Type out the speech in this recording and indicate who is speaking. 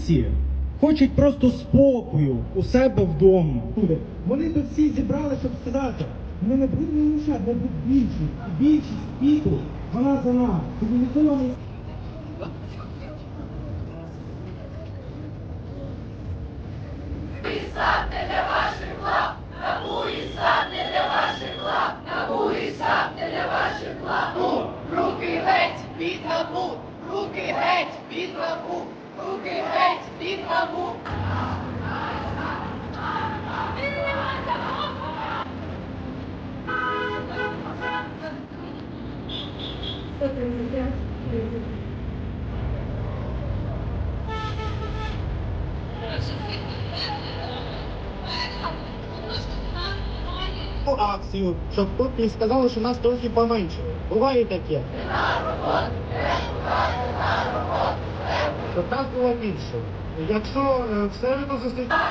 Speaker 1: українці хочуть просто спокою у себе вдома. Вони тут всі зібрали, щоб сказати. Ми не будемо мішати, ми будемо більшість. І Більшість світу, вона за нас. Цивілізований
Speaker 2: Руки геть від набу! Руки геть від набу! Руки геть від набу!
Speaker 1: акцію, щоб не сказали, що нас трохи поменше. Буває таке. Щоб так було більше. Якщо е, в середу зустрічаємо...